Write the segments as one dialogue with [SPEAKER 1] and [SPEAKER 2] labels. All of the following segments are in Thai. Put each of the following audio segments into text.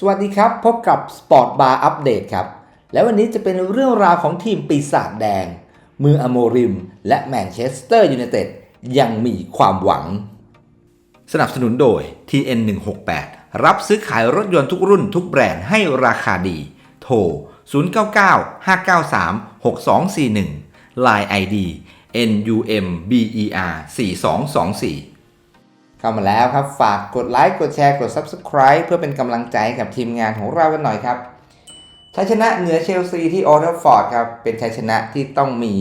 [SPEAKER 1] สวัสดีครับ พบกับ Sport Bar Update ครับ และวันนี้จะเป็นเรื่องราวของทีมปีศาจแดง มืออโมริม และแมนเชสเตอร์ยูไนเต็ดยังมีความหวัง สนับสนุนโดย TN 168 รับซื้อขายรถยนต์ทุกรุ่นทุกแบรนด์ให้ราคาดี โทร 099 593 6241 Line ID NUMBER 4224 เข้ามาแล้วครับ ฝากกดไลค์กดแชร์กด Subscribe เพื่อเป็นกำลังใจกับทีมงานของเรากันหน่อยครับชัยชนะเหนือเชลซีที่โอลด์แทัฟฟอร์ดครับเป็นชัยชนะที่ต้องมี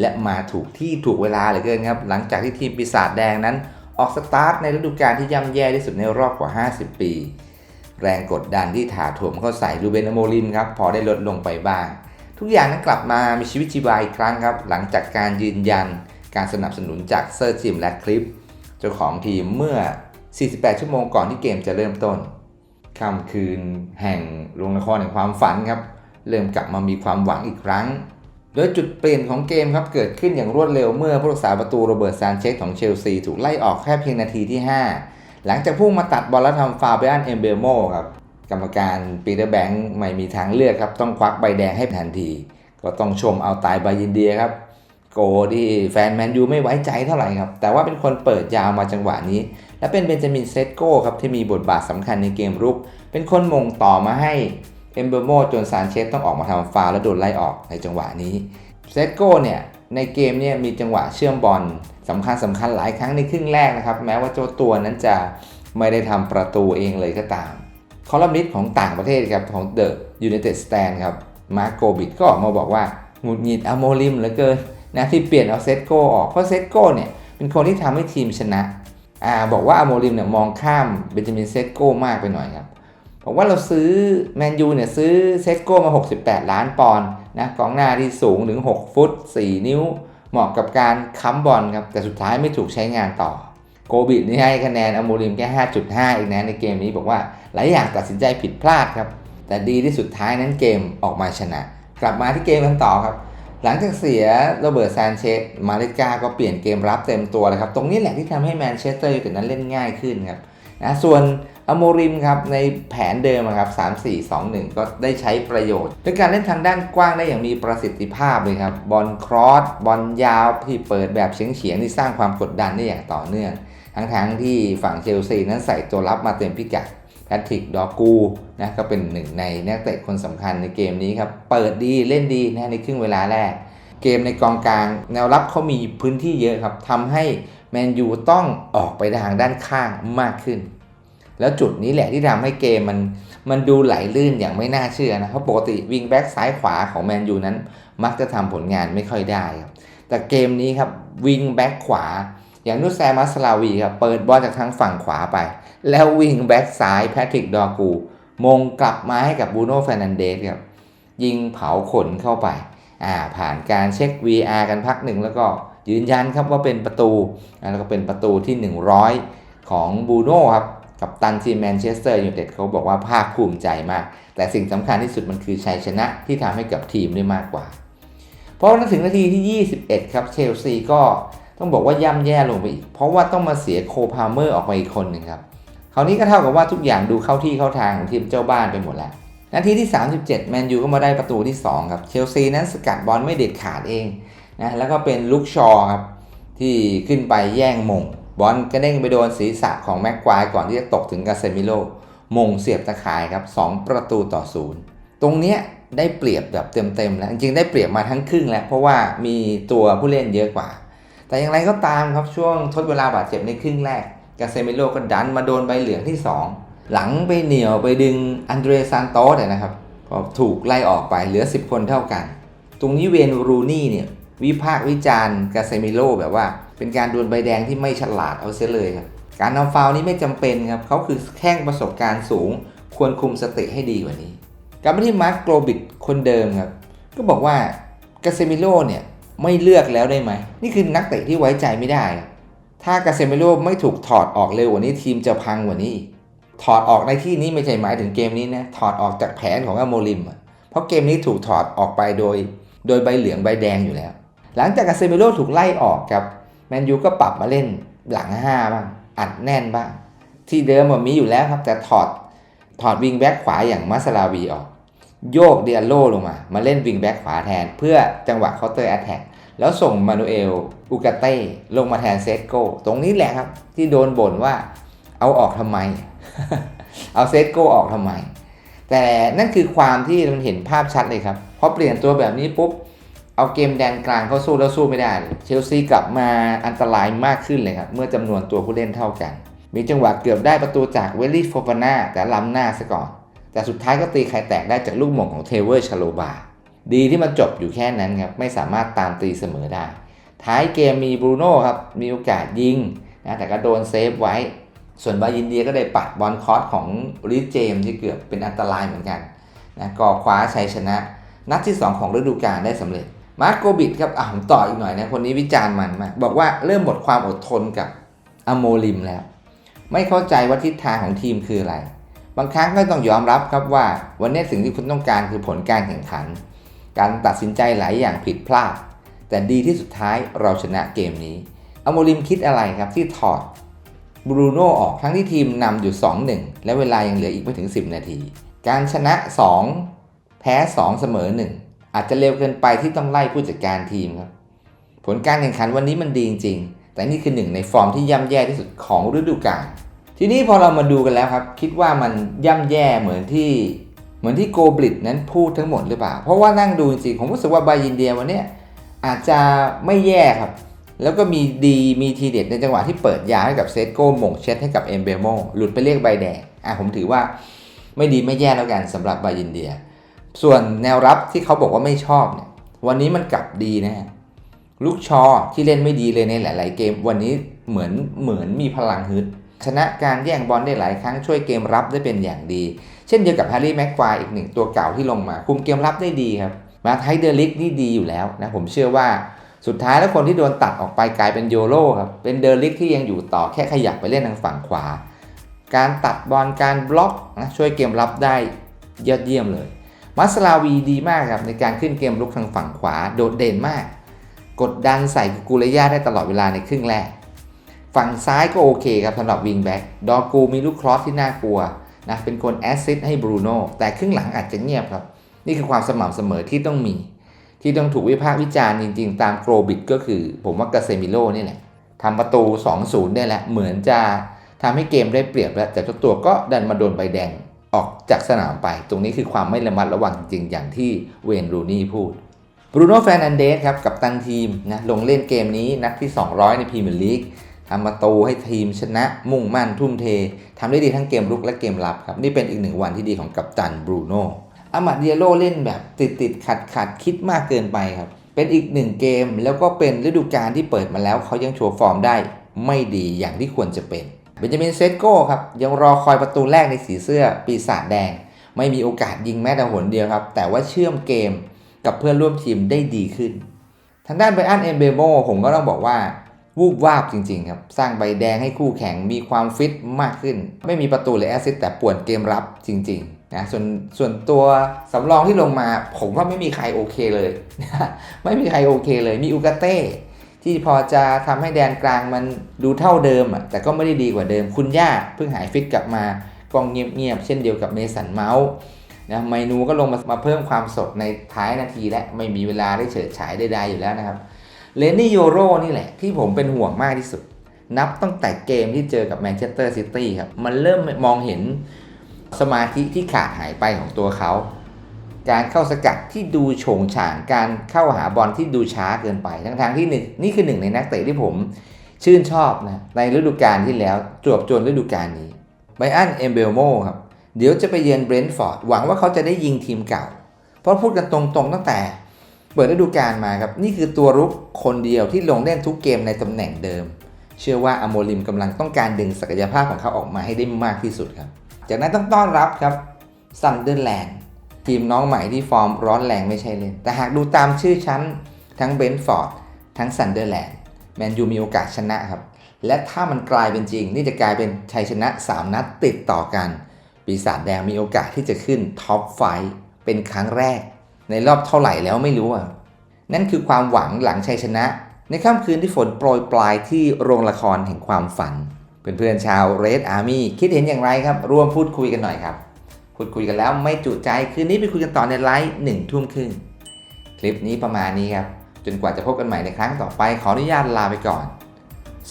[SPEAKER 1] และมาถูกที่ถูกเวลาเหลือเกินครับ หลังจากที่ทีมปีศาจแดงนั้น ออกสตาร์ทในฤดูกาลที่ย่ำแย่ที่สุดในรอบกว่า 50 ปี แรงกดดันที่ถาโถมเข้าใส่รูเบนอโมริมครับพอได้ลดลงไปบ้าง ทุกอย่างนั้นกลับมามีชีวิตชีวาอีกครั้งครับ หลังจากการยืนยัน การสนับสนุนจากเซอร์จิมและคลิป จ้าของทีมเมื่อ 48 ชั่วโมงก่อนที่เกมจะเริ่มต้นค่ำคืนแห่งโรงละครแห่งความฝันครับ เริ่มกลับมามีความหวังอีกครั้ง โดยจุดเปลี่ยนของเกมครับเกิดขึ้นอย่างรวดเร็วเมื่อผู้รักษาประตูโรเบิร์ตซานเชสของเชลซีถูกไล่ออกแค่เพียงนาทีที่ 5 หลังจากพุ่งมาตัดบอลแล้วทำฟาวล์ไปอันเอมเบโมครับกรรมการปีเตอร์แบงค์ไม่มีทางเลือกครับต้องควักใบแดงให้ทันที ก็ต้องชมเอาตายบายินเดียครับ โกที่แฟนแมนยูไม่ไว้ใจเท่าไหร่ครับ แต่ว่าเป็นคนเปิดยาวมาจังหวะนี้ และเป็นเบนจามินเซตโก้ครับที่มีบทบาทสำคัญในเกมรุก เป็นคนมงต่อมาให้เอมเบอร์โมจนซานเชสต้องออกมาทำฟาวและโดนไล่ออกในจังหวะนี้เซตโก้เนี่ยในเกมเนี่ยมีจังหวะเชื่อมบอลสำคัญสำคัญหลายครั้งในครึ่งแรกนะครับแม้ว่าเจ้าตัวนั้นจะไม่ได้ทำประตูเองเลยก็ตาม คอลัมนิสต์ของต่างประเทศครับของ The United Stand ครับมาร์โกบิดก็ออกมาบอกว่าหงุดหงิดอโมริมเหลือเกิน นะที่เปลี่ยนเอาเซตโกออกเพราะเซตโกเนี่ยเป็นคนที่ทำให้ทีมชนะอ่าบอกว่าอโมริมเนี่ยมองข้ามเบนจามินเซตโกมากไปหน่อยครับบอกว่าเราซื้อแมนยูเนี่ยซื้อเซตโกมา 68 ล้านปอนด์นะกองหน้าที่สูงถึง 6 ฟุต 4 นิ้ว เหมาะกับการค้ำบอลครับแต่สุดท้ายไม่ถูกใช้งานต่อโกบิดนี่ให้คะแนนอโมริมแค่ 5.5เองนะในเกมนี้บอกว่าหลายอย่างตัดสินใจผิดพลาดครับแต่ดีที่สุดท้ายนั้นเกมออกมาชนะ กลับมาที่เกมกันต่อครับ หลังจากเสียโรเบิร์ตซานเชสมาริกาก็เปลี่ยนเกมรับเต็มตัวเลยครับ ตรงนี้แหละที่ทำให้แมนเชสเตอร์ยูไนเต็ดนั้นเล่นง่ายขึ้นครับนะส่วนอโมริมครับในแผนเดิมครับ 3-4-2-1 ก็ได้ใช้ประโยชน์ด้วยการเล่นทางด้านกว้างได้อย่างมีประสิทธิภาพเลยครับ บอลครอส บอลยาวที่เปิดแบบเฉียงๆที่สร้างความกดดันได้อย่างต่อเนื่อง ทั้งๆที่ฝั่งเชลซีนั้นใส่ตัวรับมาเต็มพิกัด แพทริกดอกูนะก็เป็นหนึ่งในนักเตะคนสำคัญในเกมนี้ครับ เปิดดีเล่นดีนะในครึ่งเวลาแรก เกมในกองกลางแนวรับเขามีพื้นที่เยอะครับทำให้แมนยูต้องออกไปทางด้านข้างมากขึ้น แล้วจุดนี้แหละที่ทำให้เกมมันมันดูไหลลื่นอย่างไม่น่าเชื่อนะ เพราะปกติวิงแบ็กซ้ายขวาของแมนยูนั้น มักจะทำผลงานไม่ค่อยได้ครับแต่เกมนี้ครับวิงแบ็กขวา อย่างนุสแซมัสลาวีครับเปิดบอลจากทางฝั่งขวาไป แล้ววิ่งแบ็กซ้ายแพทริกดอกู มงกลับมาให้กับบูโน่เฟรนันเดสครับยิงเผาขนเข้าไปอ่าผ่านการเช็ค VR กันพักหนึ่งแล้วก็ยืนยันครับว่าเป็นประตูแล้วก็เป็นประตูที่ 100 ของบูโน่ครับกับตันทีมแมนเชสเตอร์ยูไนเต็ดเขาบอกว่าภาคภูมิใจมาก แต่สิ่งสำคัญที่สุดมันคือชัยชนะที่ทำให้กับทีมได้มากกว่า เพราะนั้นถึงนาทีที่ 21 ครับเชลซีก็ต้องบอกว่าย่ำแย่ลงไปอีก เพราะว่าต้องมาเสียโคพาเมอร์ออกไปอีกคนหนึ่งครับ คราวนี้ก็เท่ากับว่าทุกอย่างดูเข้าที่เข้าทางของทีมเจ้าบ้านไปหมดแล้ว นาทีที่ 37 แมนยูก็มาได้ประตูที่ 2 ครับ เชลซีนั้นสกัดบอลไม่เด็ดขาดเองนะแล้วก็เป็นลุกชอครับที่ขึ้นไปแย่งมงบอลกระเด้งไปโดนศีรษะของแม็กควายก่อนที่จะตกถึงกาเซมิโลมงเสียบตะข่ายครับ 2 ประตูต่อศูนย์ตรงเนี้ยได้เปรียบแบบเต็มๆแล้วจริงๆได้เปรียบมาทั้งครึ่งแล้ว เพราะว่ามีตัวผู้เล่นเยอะกว่า แต่อย่างไรก็ตามครับช่วงทดเวลาบาดเจ็บในครึ่งแรก กาเซมิโลก็ดันมาโดนใบเหลืองที่ 2 หลังไปเหนียวไปดึงอันเดรซานโตสนะครับก็ถูกไล่ออกไปเหลือ 10 คนเท่ากัน ตรงนี้เวนรูนี่เนี่ยวิพากษ์วิจารณ์กาเซมิโลแบบว่า เป็นการดวลใบแดงที่ไม่ฉลาดเอาเสียเลยครับการทำฟาวนี้ไม่จำเป็นครับเขาคือแข้งประสบการณ์สูง ควรคุมสติให้ดีกว่านี้กลับมาที่มาร์คโกลบิดคนเดิมครับก็บอกว่ากาเซมิโลเนี่ยไม่เลือกแล้วได้ไหม นี่คือนักเตะที่ไว้ใจไม่ได้ ถ้ากาเซมิโลไม่ถูกถอดออกเร็วกว่านี้ทีมจะพังกว่านี้ ถอดออกในที่นี้ไม่ใช่หมายถึงเกมนี้นะ ถอดออกจากแผนของอโมริม เพราะเกมนี้ถูกถอดออกไปโดย โดยใบเหลืองใบแดงอยู่แล้ว หลังจากกาเซมิโลถูกไล่ออกครับแมนยูก็ปรับมาเล่นหลัง5บ้างอัดแน่นบ้าง ที่เดิมมันมีอยู่แล้วครับ แต่ถอดถอดวิงแบ็กขวาอย่างมัสลาวีออก โยกเดียโลลงมา มาเล่นวิงแบ็กขวาแทน เพื่อจังหวะเคาน์เตอร์แอตแทก แล้วส่งมานูเอลอุกาเต้ลงมาแทนเซตโกตรงนี้แหละครับ ที่โดนบ่นว่าเอาออกทำไม เอาเซตโกออกทำไม แต่นั่นคือความที่มันเห็นภาพชัดเลยครับพอเปลี่ยนตัวแบบนี้ปุ๊บ เอาเกมแดนกลางเข้าสู้แล้วสู้ไม่ได้เลยเชลซีกลับมาอันตรายมากขึ้นเลยครับ เมื่อจำนวนตัวผู้เล่นเท่ากัน มีจังหวะเกือบได้ประตูจากเวลลี่โฟฟาน่าแต่ล้ำหน้าซะก่อน แต่สุดท้ายก็ตีไข่แตกได้จากลูกหม่งของเทเวอร์ชาโลบา ดีที่มันจบอยู่แค่นั้นครับไม่สามารถตามตีเสมอได้ ท้ายเกมมีบรูโน่ครับมีโอกาสยิงนะแต่ก็โดนเซฟไว้ ส่วนบายินเดียก็ได้ปัดบอลคอสของริเจมที่เกือบเป็นอันตรายเหมือนกันนะก่อคว้าชัยชนะ นัดที่ 2 ของฤดูกาลได้สำเร็จมาร์โกบิดครับอะผมต่ออีกหน่อยนะคนนี้วิจารณ์มันมากบอกว่าเริ่มหมดความอดทนกับอโมลิมแล้ว ไม่เข้าใจว่าทิศทางของทีมคืออะไร บางครั้งก็ต้องยอมรับครับว่าวันนี้สิ่งที่คุณต้องการคือผลการแข่งขัน การตัดสินใจหลายอย่างผิดพลาด แต่ดีที่สุดท้ายเราชนะเกมนี้อโมลิมคิดอะไรครับที่ถอดบรูโน่ออกทั้งที่ทีมนำอยู่ 2-1 และเวลายังเหลืออีกไม่ถึง 10 นาที การชนะ 2 แพ้ 2 เสมอ 1 อาจจะเร็วเกินไปที่ต้องไล่ผู้จัดการทีมครับ ผลการแข่งขันวันนี้มันดีจริง ๆ แต่นี่คือหนึ่งในฟอร์มที่ย่ำแย่ที่สุดของฤดูกาลทีนี้พอเรามาดูกันแล้วครับ คิดว่ามันย่ำแย่เหมือนที่ เหมือนที่โกบลิตนั้นพูดทั้งหมดหรือเปล่า เพราะว่านั่งดูจริงๆผมรู้สึกว่าบายินเดียวันนี้อาจจะไม่แย่ครับ แล้วก็มีดีมีทีเด็ดในจังหวะที่เปิดยาให้กับเซตโก้หม่งเช็ดให้กับเอมเบโมหลุดไปเรียกใบแดงอะผมถือว่าไม่ดีไม่แย่แล้วกันสำหรับบายินเดีย ส่วนแนวรับที่เขาบอกว่าไม่ชอบเนี่ยวันนี้มันกลับดีนะลูกชอที่เล่นไม่ดีเลยในหลาย ๆ เกม วันนี้เหมือนเหมือนมีพลังฮึดชนะการแย่งบอลได้หลายครั้งช่วยเกมรับได้เป็นอย่างดี เช่นเดียวกับแฮร์รี่แม็กควายอีกหนึ่งตัวเก่าที่ลงมา คุมเกมรับได้ดีครับ มาไทเดอร์ลิกนี่ดีอยู่แล้วนะผมเชื่อว่าสุดท้ายแล้วคนที่โดนตัดออกไปกลายเป็นโยโร่ครับ เป็นเดอร์ลิกที่ยังอยู่ต่อแค่ขยับไปเล่นทางฝั่งขวา การตัดบอลการบล็อกนะช่วยเกมรับได้ยอดเยี่ยมเลย มัสลาวีดีมากครับในการขึ้นเกมลุกทางฝั่งขวาโดดเด่นมาก กดดันใส่กูเลย่าได้ตลอดเวลาในครึ่งแรก ฝั่งซ้ายก็โอเคครับสำหรับวิงแบ็กดอกูมีลูกครอสที่น่ากลัว นะเป็นคนแอสซิสให้บรูโน่แต่ครึ่งหลังอาจจะเงียบครับ นี่คือความสม่ำเสมอที่ต้องมี ที่ต้องถูกวิพากษ์วิจารณ์จริงๆ ตามโกรบิดก็คือ ผมว่ากาเซมิโลนี่แหละทำประตู 2-0 ได้แล้ว เหมือนจะทำให้เกมได้เปรียบแล้วแต่เจ้าตัวก็ดันมาโดนใบแดงออกจากสนามไป ตรงนี้คือความไม่ระมัดระวังจริงอย่างที่เวนรูนี่พูดบรูโน่แฟนันเดสครับกับตันทีมนะลงเล่นเกมนี้นัดที่ 200 ในพรีเมียร์ลีก ทำประตูให้ทีมชนะมุ่งมั่นทุ่มเททำได้ดีทั้งเกมรุกและเกมรับครับ นี่เป็นอีกหนึ่งวันที่ดีของกัปตันบรูโน่อามาเดียโลเล่นแบบติดติดขัดขัดคิดมากเกินไปครับ เป็นอีกหนึ่งเกมแล้วก็เป็นฤดูกาลที่เปิดมาแล้วเขายังโชว์ฟอร์มได้ ไม่ดีอย่างที่ควรจะเป็นเบนจามินเซตโก้ครับยังรอคอยประตูแรกในสีเสื้อปีศาจแดง ไม่มีโอกาสยิงแม้แต่หนเดียวครับ แต่ว่าเชื่อมเกมกับเพื่อนร่วมทีมได้ดีขึ้น ทางด้านไบอันเอมเบโมผมก็ต้องบอกว่า วูบวาบจริงๆครับ สร้างใบแดงให้คู่แข่งมีความฟิตมากขึ้น ไม่มีประตูหรือแอสซิสต์แต่ป่วนเกมรับจริงๆนะส่วนส่วนตัวสำรองที่ลงมา ผมว่าไม่มีใครโอเคเลย ไม่มีใครโอเคเลย มีอุกาเต้ที่พอจะทำให้แดนกลางมันดูเท่าเดิมอะแต่ก็ไม่ได้ดีกว่าเดิม คุณย่าเพิ่งหายฟิตกลับมากองเงียบๆเช่นเดียวกับเมสันเมาส์นะไมนูก็ลงมามาเพิ่มความสดในท้ายนาทีและไม่มีเวลาได้เฉิดฉายใดๆอยู่แล้วนะครับ เลนนี่โยโรนี่แหละที่ผมเป็นห่วงมากที่สุด นับตั้งแต่เกมที่เจอกับแมนเชสเตอร์ซิตี้ครับ มันเริ่มมองเห็นสมาธิที่ขาดหายไปของตัวเขา การเข้าสกัดที่ดูโฉงฉาง การเข้าหาบอลที่ดูช้าเกินไป ทั้งทางๆที่หนึ่งนี่คือหนึ่งในนักเตะที่ผมชื่นชอบนะในฤดูกาลที่แล้วจวบจนฤดูกาลนี้ไบอันเอมเบลโมครับเดี๋ยวจะไปเยือนเบรนท์ฟอร์ดหวังว่าเขาจะได้ยิงทีมเก่า เพราะพูดกันตรงๆตั้งแต่ เปิดฤดูกาลมาครับ นี่คือตัวรุกคนเดียวที่ลงเล่นทุกเกมในตำแหน่งเดิม เชื่อว่าอโมลิมกำลังต้องการดึงศักยภาพของเขาออกมาให้ได้มากที่สุดครับ จากนั้นต้องต้อนรับครับซันเดอร์แลนด์ทีมน้องใหม่ที่ฟอร์มร้อนแรงไม่ใช่เล่น แต่หากดูตามชื่อชั้น ทั้งเบนฟอร์ดทั้งซันเดอร์แลนด์แมนยูมีโอกาสชนะครับ และถ้ามันกลายเป็นจริง นี่จะกลายเป็นชัยชนะ 3 นัดติดต่อกัน ปีศาจแดงมีโอกาสที่จะขึ้นท็อปไฟเป็นครั้งแรก ในรอบเท่าไหร่แล้วไม่รู้อะ นั่นคือความหวังหลังชัยชนะ ในค่ำคืนที่ฝนโปรยปลายที่โรงละครแห่งความฝัน เพื่อนๆชาวเรดอาร์มี่คิดเห็นอย่างไรครับ ร่วมพูดคุยกันหน่อยครับคุยคุยกันแล้วไม่จุใจคืนนี้ไปคุยกันต่อในไลฟ์หนึ่งทุ่มครึ่งคลิปนี้ประมาณนี้ครับ จนกว่าจะพบกันใหม่ในครั้งต่อไปขออนุญาตลาไปก่อน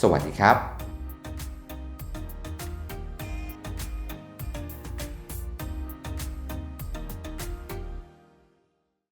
[SPEAKER 1] สวัสดีครับ